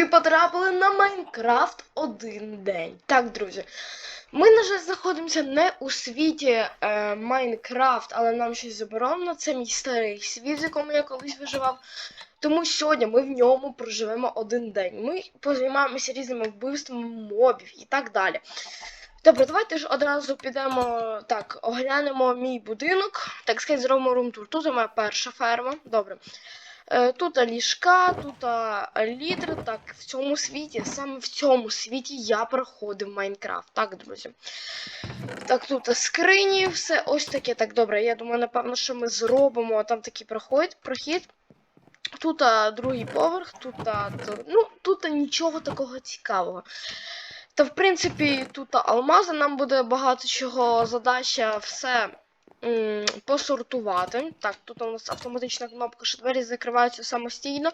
Ви потрапили на Майнкрафт один день. Так, друзі. Ми, на жаль, знаходимося не у світі е, Майнкрафт, але нам щось заборонено. Це мій старий світ, в якому я колись виживав. Тому сьогодні ми в ньому проживемо один день. Ми позаймаємося різними вбивствами мобів і так далі. Добре, давайте ж одразу підемо так, оглянемо мій будинок. Так сказати, зробимо румтур. Тут у мене перша ферма. Добре. Е, Тут ліжка, тут літри. Так, в цьому світі, саме в цьому світі я проходив Майнкрафт. Так, друзі. Так, тут скрині, все ось таке. Так, добре. Я думаю, напевно, що ми зробимо там такий прохід. прохід. Тут другий поверх, тут, ну, тут нічого такого цікавого. Та, в принципі, тут алмази нам буде багато чого задача все посортувати. Так, тут у нас автоматична кнопка, що двері закриваються самостійно.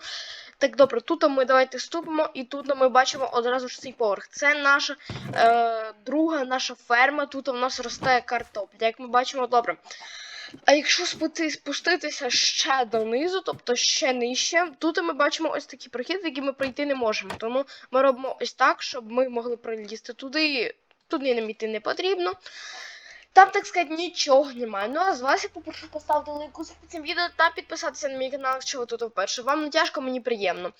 Так, добре, тут ми давайте ступимо, і тут ми бачимо одразу ж цей поверх. Це наша е, друга наша ферма. Тут у нас росте картопля. Як ми бачимо, добре. А якщо спуститися ще донизу, тобто ще нижче, тут ми бачимо ось такий прохід, який ми пройти не можемо. Тому ми робимо ось так, щоб ми могли пролізти туди. Туди нам йти не потрібно. Там, так сказати, нічого немає. Ну а з вас я попрошу поставити лайку під цим відео та підписатися на мій канал, якщо ви тут вперше. Вам не тяжко, мені приємно.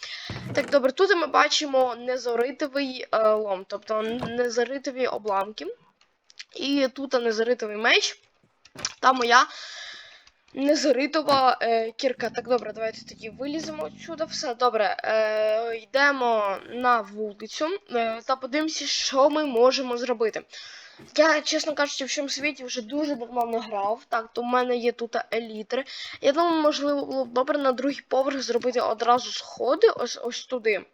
Так, добре, тут ми бачимо незаритовий е, лом, тобто незаритові обламки. І тут незаритовий меч. Та моя незаритова е, кірка. Так, добре, давайте тоді виліземо отсюди. Все добре. Е, йдемо на вулицю е, та подивимося, що ми можемо зробити. Я, чесно кажучи, в цьому світі вже дуже давно не грав. Так, то в мене є тут елітри. Я думаю, можливо, було б добре на другий поверх зробити одразу сходи ось ось туди.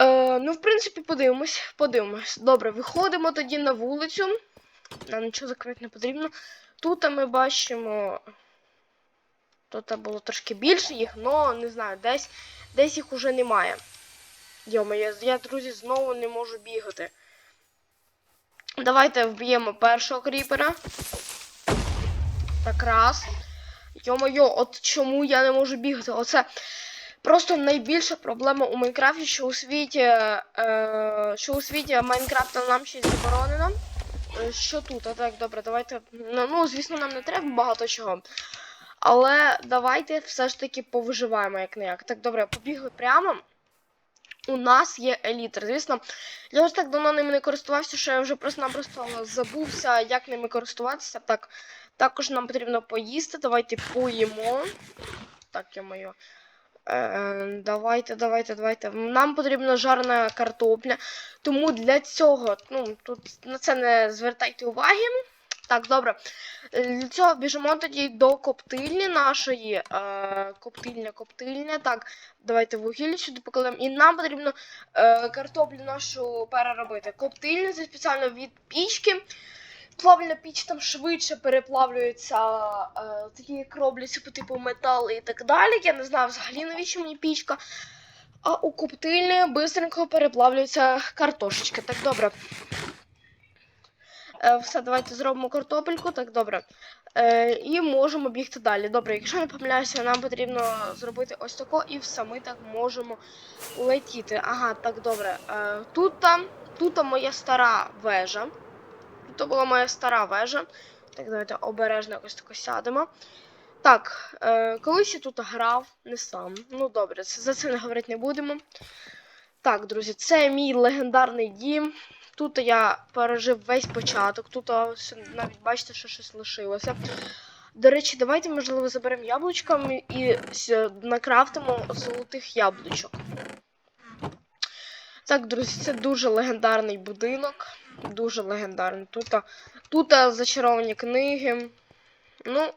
Е, ну, в принципі, подивимось. Подивимось. Добре, виходимо тоді на вулицю. Нам нічого закрити не потрібно. Тут ми бачимо. Тут було трошки більше їх, але не знаю, десь десь їх уже немає. Йома, я, я, друзі, знову не можу бігати. Давайте вб'ємо першого кріпера. Так, раз. Йо-моє, от чому я не можу бігати? Оце просто найбільша проблема у Майнкрафті, що у світі. Е, що у світі Майнкрафта нам щось заборонено. Е, Що тут? А так, добре, давайте. Ну, ну, звісно, нам не треба багато чого. Але давайте все ж таки повиживаємо як не як. Так, добре, побігли прямо. У нас є елітр. Звісно, я ось так давно ними не користувався, що я вже просто-напросто забувся, як ними користуватися. Так, також нам потрібно поїсти. Давайте поїмо. Так, я моє. Е, давайте, давайте, давайте. Нам потрібна жарна картопля. Тому для цього, ну, тут на це не звертайте уваги. Так, добре. Е, Для цього біжимо тоді до коптильні нашої. Е, коптильня, коптильня. Так, давайте вугілля сюди покладемо. І нам потрібно е, картоплю нашу переробити. Коптильня це спеціально від пічки. Плавильна піч там швидше переплавлюється, е, такі як робляться по типу метал і так далі. Я не знаю взагалі навіщо мені пічка. А у коптильні бистренько переплавлюється картошечка. Так, добре. Е, все, давайте зробимо картопельку, так добре. Е, і можемо бігти далі. Добре, якщо не помиляюся, нам потрібно зробити ось тако, і все, ми так можемо летіти. Ага, так добре. Е, тут, там- тут там моя стара вежа. Тут була моя стара вежа. Так, давайте обережно якось тако сядемо. Так, е, колись я тут грав, не сам. Ну добре, за це не говорити не будемо. Так, друзі, це мій легендарний дім. Тут я пережив весь початок. Тут навіть бачите, що щось лишилося. До речі, давайте, можливо, заберемо яблучка і накрафтимо золотих яблучок. Так, друзі, це дуже легендарний будинок. Дуже легендарний. Тут, тут зачаровані книги. Ну,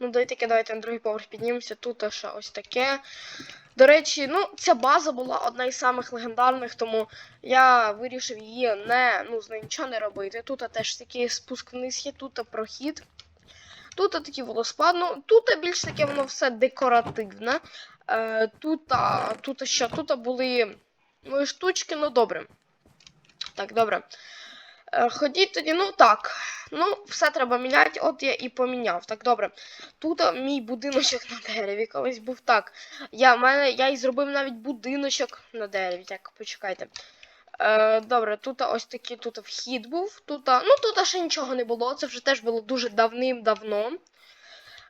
ну давайте давайте на другий поверх піднімемося. Тут ще ось таке. До речі, ну, ця база була одна із самих легендарних, тому я вирішив її не, ну, з нею нічого не робити. Тут теж такий спуск вниз є, тут прохід. Тут такий водоспад. Ну, тут більш таке воно все декоративне. Е, тут, тут що? Тут були ну, штучки, ну добре. Так, добре. Е, ходіть тоді, ну так. Ну, все треба міняти, от я і поміняв. Так, добре. Тут мій будиночок на дереві колись був так. Я, мене, я і зробив навіть будиночок на дереві. Так, почекайте. Е, добре, тут ось такий тут вхід був. Тут, ну тут ще нічого не було. Це вже теж було дуже давним-давно.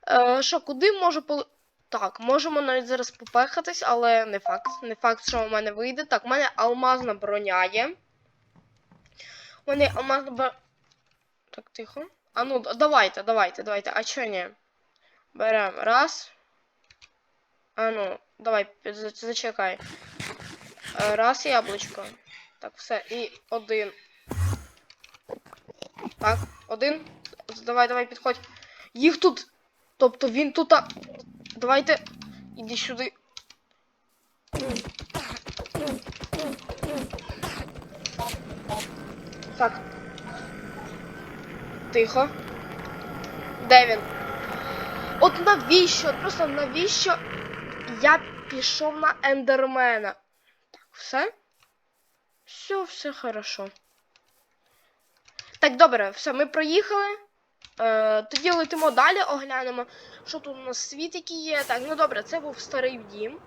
Е, що, куди можу пол... Так, можемо навіть зараз попехатись, але не факт. Не факт, що у мене вийде. Так, у мене алмазна броня є. У мене алмазна. Так, тихо. А ну, давайте, давайте, давайте. А чо ні? Берем. Раз. А ну, давай, зачекай. Е, Раз яблучко. Так, все. І один. Так, один. Давай, давай, підходь. Їх тут. Тобто він тут. а- Давайте. Іди сюди. Так. Тихо. Де він? От навіщо? Просто навіщо я пішов на ендермена? Так, все? Все, все хорошо. Так, добре, все, ми проїхали. Е, тоді летимо далі, оглянемо, що тут у нас світ який є. Так, ну добре, це був старий дім.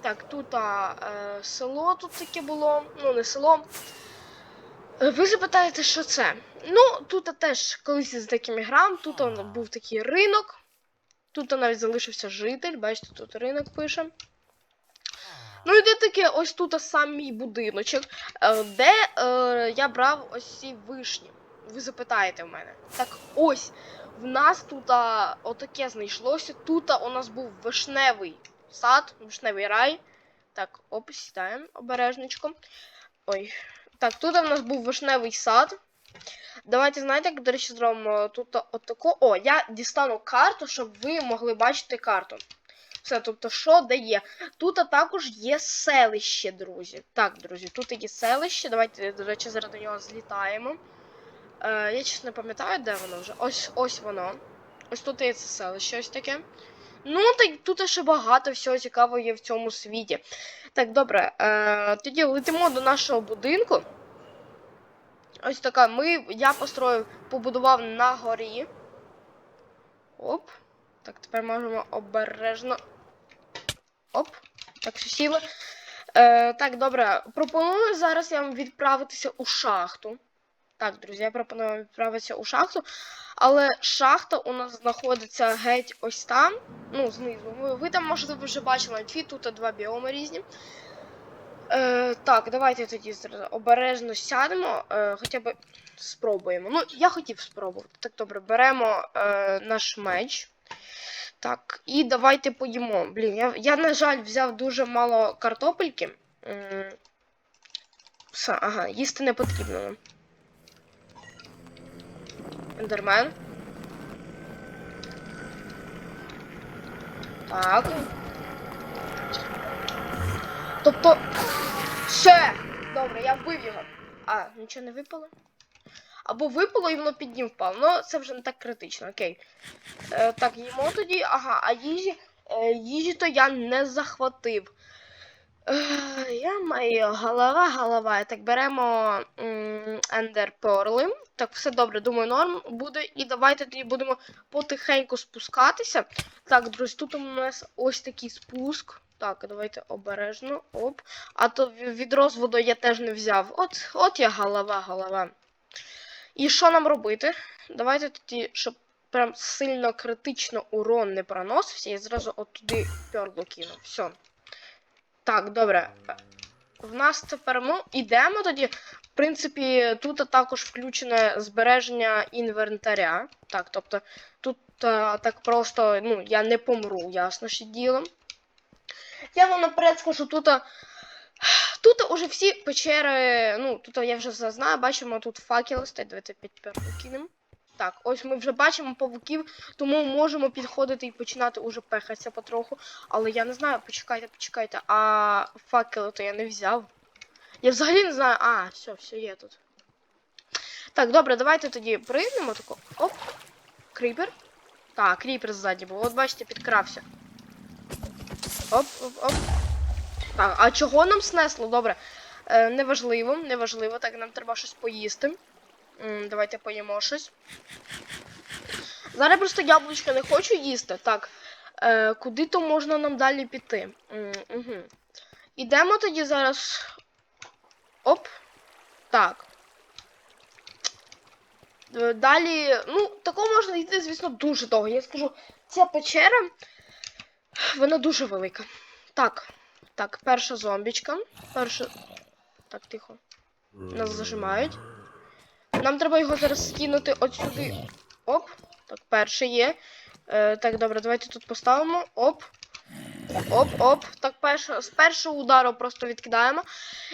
Так, тут а, е, село тут таке було. Ну, не село. Ви запитаєте, що це? Ну, тут теж колись з таким грам, тут он був такий ринок. Тут навіть залишився житель, бачите, тут ринок пише. Ну, і де таке, ось тут сам мій будиночок, е, де е, я брав ось ці вишні. Ви запитаєте в мене. Так ось, в нас тут отаке знайшлося. Тут у нас був вишневий сад, вишневий рай. Так, оп, сідаємо обережничко. Ой. Так, тут у нас був вишневий сад. Давайте, знаєте, як, до речі, зробимо тут отако. О, я дістану карту, щоб ви могли бачити карту. Все, тобто, що де є? Тут також є селище, друзі. Так, друзі, тут є селище. Давайте, до речі, зараз до нього злітаємо. Е, я чесно не пам'ятаю, де воно вже. Ось ось воно. Ось тут є це селище, ось таке. Ну, тут ще багато всього цікавого є в цьому світі. Так, добре. Е, тоді летимо до нашого будинку. Ось така. Ми, я построїв, побудував на горі. Оп. Так, тепер можемо обережно. Оп. Так, все сіло. Е, так, добре. Пропоную зараз я вам відправитися у шахту. Так, друзі, я пропоную відправитися у шахту. Але шахта у нас знаходиться геть ось там. Ну, знизу. Ви, ви там, можливо, вже бачили дві, тут два біоми різні. Е, так, давайте тоді обережно сядемо. Е, хоча б спробуємо. Ну, я хотів спробувати. Так, добре, беремо е, наш меч. Так, і давайте поїмо. Блін, я, я, на жаль, взяв дуже мало картопельки. Все, ага, їсти не потрібно. Ендермен. Так. Тобто. Все! Добре, я вбив його. А, нічого не випало? Або випало і воно під ним впало. Ну, це вже не так критично, окей. Е, так, їмо тоді. Ага, а їжі. Е, їжі то я не захватив. Е, я маю голова, голова. Так, беремо ендер перли. Так, все добре, думаю, норм буде. І давайте тоді будемо потихеньку спускатися. Так, друзі, тут у нас ось такий спуск. Так, давайте обережно. Оп. А то ві- відро з водою я теж не взяв. От, от я голова, голова. І що нам робити? Давайте тоді, щоб прям сильно критично урон не проносився, я зразу от туди перлу кину. Все. Так, добре. В нас тепер, ну, ідемо тоді. В принципі, тут також включене збереження інвентаря. Так, тобто, тут а, так просто, ну, я не помру, ясно що діло. Я вам наперед скажу, тут. а, Тут уже всі печери, ну, тут я вже все знаю, бачимо тут факели стоять, давайте підперлу кинемо. Так, ось ми вже бачимо павуків, тому можемо підходити і починати уже пехатися потроху. Але я не знаю, почекайте, почекайте, а факели то я не взяв. Я взагалі не знаю. А, все, все є тут. Так, добре, давайте тоді прийдемо тако. Оп. Кріпер. Так, кріпер ззаді був. От бачите, підкрався. Оп, оп, оп. Так, а чого нам снесло? Добре. Е, неважливо, неважливо. Так, нам треба щось поїсти. Давайте поїмо щось. Зараз просто яблучка не хочу їсти. Так. Е, куди то можна нам далі піти? Угу. Ідемо тоді зараз. Оп. Так. Е, Далі, ну, тако можна йти, звісно, дуже довго. Я скажу, ця печера, вона дуже велика. Так, так, перша зомбічка. Перша. Так, тихо. Нас зажимають. Нам треба його зараз скинути от сюди. Оп. Так, перший є. Е, так, добре, давайте тут поставимо. Оп. Оп, оп. Так, перше, з першого удару просто відкидаємо.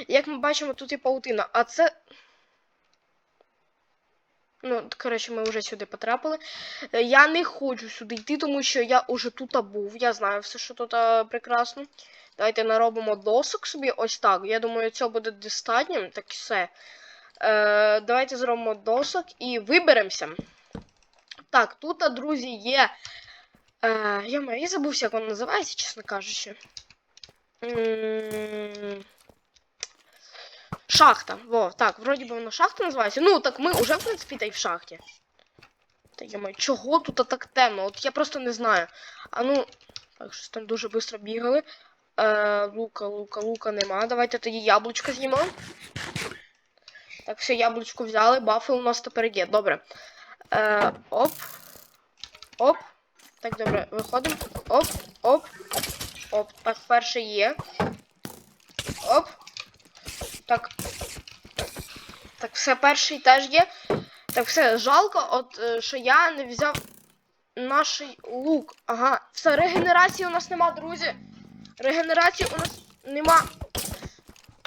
Як ми бачимо, тут є паутина. А це. Ну, коротше, ми вже сюди потрапили. Е, Я не хочу сюди йти, тому що я уже тут був. Я знаю все, що тут прекрасно. Давайте наробимо досок собі. Ось так. Я думаю, цього буде достатньо. Так все. Е, давайте зробимо досок і виберемося. Так, тут, друзі, є. Е, я, маю, я забувся, як воно називається, чесно кажучи. Шахта. Во, так, вроді би воно шахта називається. Ну, так ми вже, в принципі, та й в шахті. Та я маю, чого тут так темно? От я просто не знаю. А ну. Так, щось там дуже швидко бігали. Е, лука, лука, лука нема. Давайте тоді яблучко з'їмо. Так, все, яблучко взяли, бафи у нас тепер є. Добре. Е, оп. Оп. Так, добре, виходимо. Оп, оп. Оп. Так, перший є. Оп. Так. Так, все, перший теж є. Так, все, жалко, от е, що я не взяв наш лук. Ага. Все, регенерації у нас нема, друзі. Регенерації у нас нема.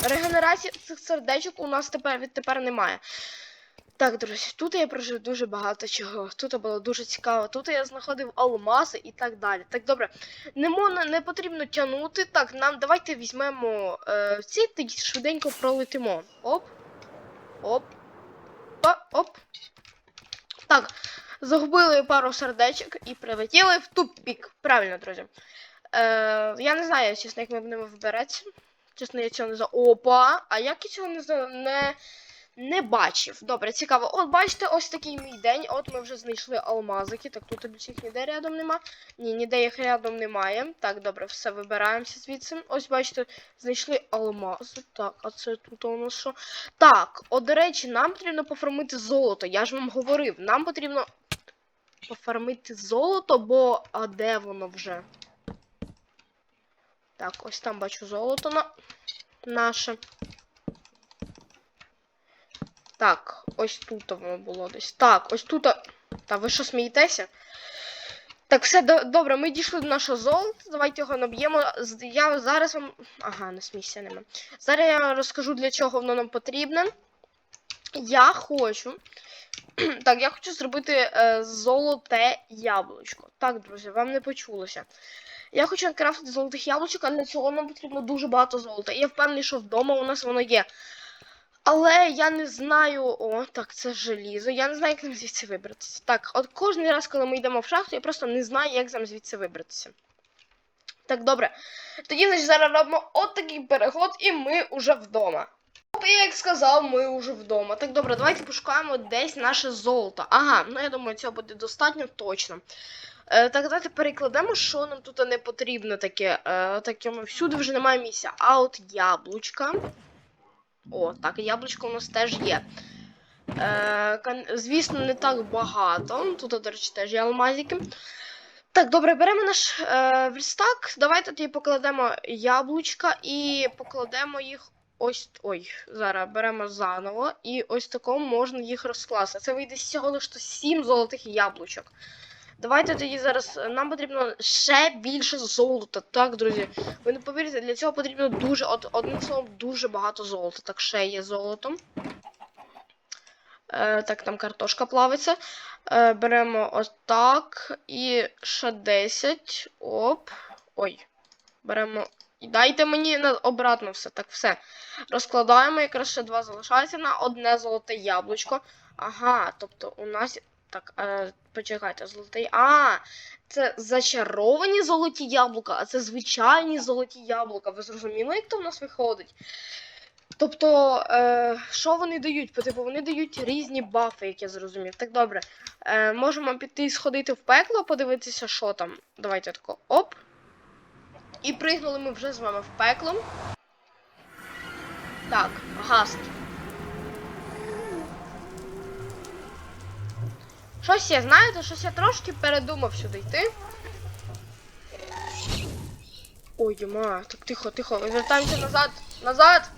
Регенерації цих сердечок у нас тепер відтепер немає. Так, друзі, тут я прожив дуже багато чого. Тут було дуже цікаво. Тут я знаходив алмази і так далі. Так, добре. Не можна, не потрібно тягнути. Так, нам давайте візьмемо е, ці тоді швиденько пролетимо. Оп. Оп. Па, оп. Так, загубили пару сердечок і прилетіли в тупік. Правильно, друзі. Е, я не знаю, чесно, як ми будемо вибиратися. Чесно, я цього не знаю. Опа! А як я цього не за- не, не бачив. Добре, цікаво. От бачите, ось такий мій день. От ми вже знайшли алмазики. Так, тут більше їх ніде рядом нема. Ні, ніде їх рядом немає. Так, добре, все, вибираємося звідси. Ось бачите, знайшли алмази. Так, а це тут у нас що? Так, от, до речі, нам потрібно пофармити золото. Я ж вам говорив, нам потрібно пофармити золото, бо а де воно вже? Так, ось там бачу золото на наше. Так, ось тут воно було десь. Так, ось тут. Та ви що смієтеся? Так, все добре, ми дійшли до нашого золота. Давайте його наб'ємо. Я зараз вам. Ага, не смійся нема. Зараз я розкажу, для чого воно нам потрібне. Я хочу. Так, я хочу зробити е, золоте яблучко. Так, друзі, вам не почулося. Я хочу накрафтити золотих яблучок, але для цього нам потрібно дуже багато золота. І я впевнений, що вдома у нас воно є. Але я не знаю. О, так, це желізо. Я не знаю, як нам звідси вибратися. Так, от кожен раз, коли ми йдемо в шахту, я просто не знаю, як нам звідси вибратися. Так, добре. Тоді, значить, зараз робимо от такий переход, і ми вже вдома. Оп, і як сказав, ми вже вдома. Так, добре, давайте пошукаємо десь наше золото. Ага, ну я думаю, цього буде достатньо точно. Е, так, давайте перекладемо, що нам тут не потрібно таке. Е, таке всюди вже немає місця. А от яблучка. О, так, яблучко у нас теж є. Е, звісно, не так багато. Тут, до речі, теж є алмазики. Так, добре, беремо наш е, верстак. Давайте тоді покладемо яблучка і покладемо їх ось. Ой, зараз беремо заново. І ось такому можна їх розкласти. Це вийде всього лише 7 золотих яблучок. Давайте тоді зараз. е, Нам потрібно ще більше золота. Так, друзі. Ви не повірите, для цього потрібно дуже, од, одним словом, дуже багато золота. Так, ще є золото. Е, так, там картошка плавиться. Е, беремо ось так. І ще 10. Оп. Ой. Беремо. І дайте мені на обратно все. Так, все. Розкладаємо, якраз ще два залишається на одне золоте яблучко. Ага, тобто у нас. Так, е, почекайте, золотий. А, це зачаровані золоті яблука, а це звичайні золоті яблука. Ви зрозуміли, як то в нас виходить? Тобто, е, що вони дають? Типу, вони дають різні бафи, як я зрозумів. Так добре. Е, можемо піти сходити в пекло, подивитися, що там. Давайте тако. Оп. І пригнули ми вже з вами в пекло. Так, гаст. Щось я, знаєте, щось я трошки передумав сюди йти. Ой, Діма, так тихо, тихо. Вертаємося назад. Назад!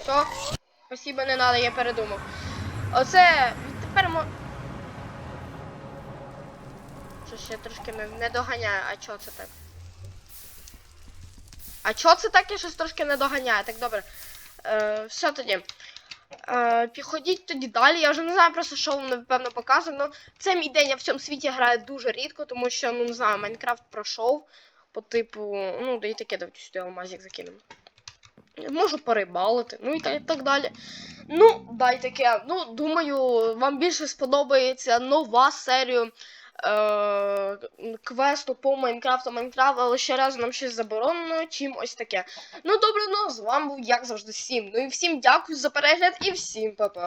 Все. Спасибо, не надо, я передумав. Оце тепер мо. Щось я трошки не, доганяю. А чо це так? А чо це так? Я щось трошки не доганяю. Так добре. Е, все тоді. Е, підходіть тоді далі. Я вже не знаю просто, що воно напевно показує. Це мій день я в цьому світі граю дуже рідко, тому що, ну не знаю, Майнкрафт пройшов. По типу, ну, і таке давайте сюди алмазик закинемо. Можу порибалити, ну і так, і так далі. Ну, да, таке. Ну, думаю, вам більше сподобається нова серія квесту по Майнкрафту Майнкрафт, але ще раз нам щось заборонено, чим ось таке. Ну, добре, ну, з вами був, як завжди, всім. Ну і всім дякую за перегляд і всім па-па.